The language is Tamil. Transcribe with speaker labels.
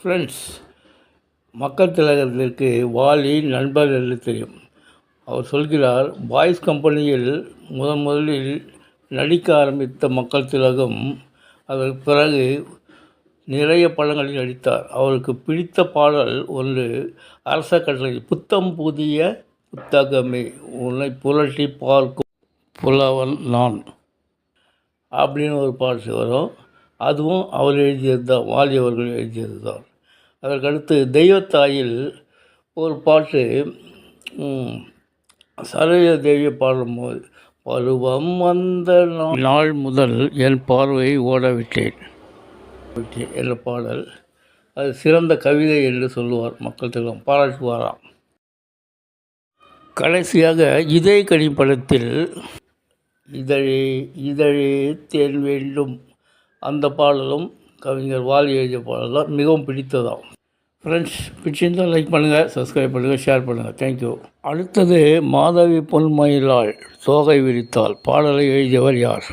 Speaker 1: ஃப்ரெண்ட்ஸ் மக்கள் திலகத்திற்கு வாலி நண்பர் என்று தெரியும். அவர் சொல்கிறார் பாய்ஸ் கம்பெனியில் முதன் முதலில் நடிக்க ஆரம்பித்த மக்கள் திலகம் அதற்கு பிறகு நிறைய படங்களில் நடித்தார். அவருக்கு பிடித்த பாடல் ஒன்று அரச கட்டளை புத்தம் புதிய புத்தகமே உன்னை புரட்டி பார்க்கும் புலவன் நான் அப்படின்னு ஒரு பாட்டு வரும். அதுவும் அவர் எழுதியது தான் வாலி அவர்கள் எழுதியது தான் அதற்கடுத்து தெய்வத்தாயில் ஒரு பாட்டு ம், சரோஜா பாடும்போது பருவம் வந்த நாள் முதல் என் பார்வையை ஓடவிட்டேன். என்ற பாடல். அது சிறந்த கவிதை என்று சொல்லுவார் மக்கள் திலகம். பாராட்டுவாராம். கடைசியாக இதே கனி படத்தில் இதழே இதழே தேன் வேண்டும் அந்த பாடலும் கவிஞர் வாலி எழுதிய பாடல் தான் மிகவும் பிடித்ததாம். ஃப்ரெண்ட்ஸ் பிடிச்சிருந்தால் லைக் பண்ணுங்கள் சப்ஸ்கிரைப் பண்ணுங்கள் ஷேர் பண்ணுங்கள் தேங்க்யூ அடுத்தது மாதவி பொன்மயிலாள் தோகை விரித்தாள். பாடலை எழுதியவர் யார்?